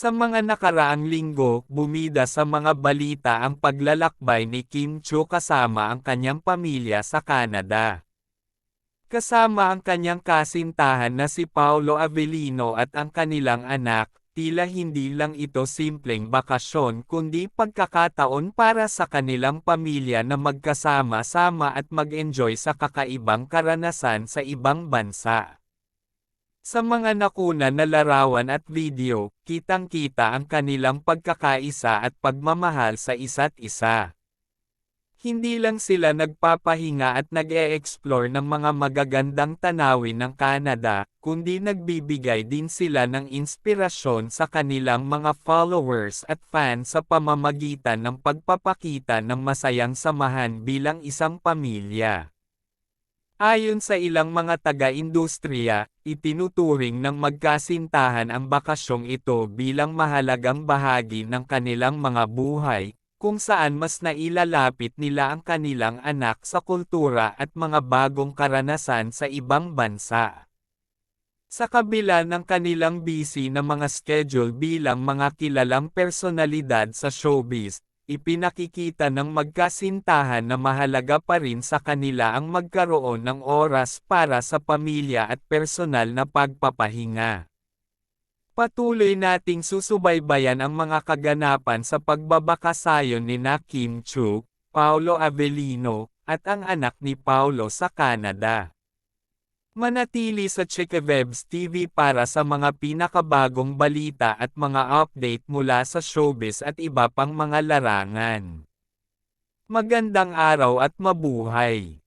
Sa mga nakaraang linggo, bumida sa mga balita ang paglalakbay ni Kim Cho kasama ang kanyang pamilya sa Canada. Kasama ang kanyang kasintahan na si Paolo Avellino at ang kanilang anak, tila hindi lang ito simpleng bakasyon kundi pagkakataon para sa kanilang pamilya na magkasama-sama at mag-enjoy sa kakaibang karanasan sa ibang bansa. Sa mga nakuna na larawan at video, kitang-kita ang kanilang pagkakaisa at pagmamahal sa isa't isa. Hindi lang sila nagpapahinga at nag-e-explore ng mga magagandang tanawin ng Canada, kundi nagbibigay din sila ng inspirasyon sa kanilang mga followers at fans sa pamamagitan ng pagpapakita ng masayang samahan bilang isang pamilya. Ayon sa ilang mga taga-industriya, itinuturing ng magkasintahan ang bakasyong ito bilang mahalagang bahagi ng kanilang mga buhay, kung saan mas nailalapit nila ang kanilang anak sa kultura at mga bagong karanasan sa ibang bansa. Sa kabila ng kanilang busy na mga schedule bilang mga kilalang personalidad sa showbiz, ipinakikita ng magkasintahan na mahalaga pa rin sa kanila ang magkaroon ng oras para sa pamilya at personal na pagpapahinga. Patuloy nating susubaybayan ang mga kaganapan sa pagbabakasayon ni na Kim Chu, Paulo Avellino, at ang anak ni Paulo sa Canada. Manatili sa Chekevebs TV para sa mga pinakabagong balita at mga update mula sa showbiz at iba pang mga larangan. Magandang araw at mabuhay!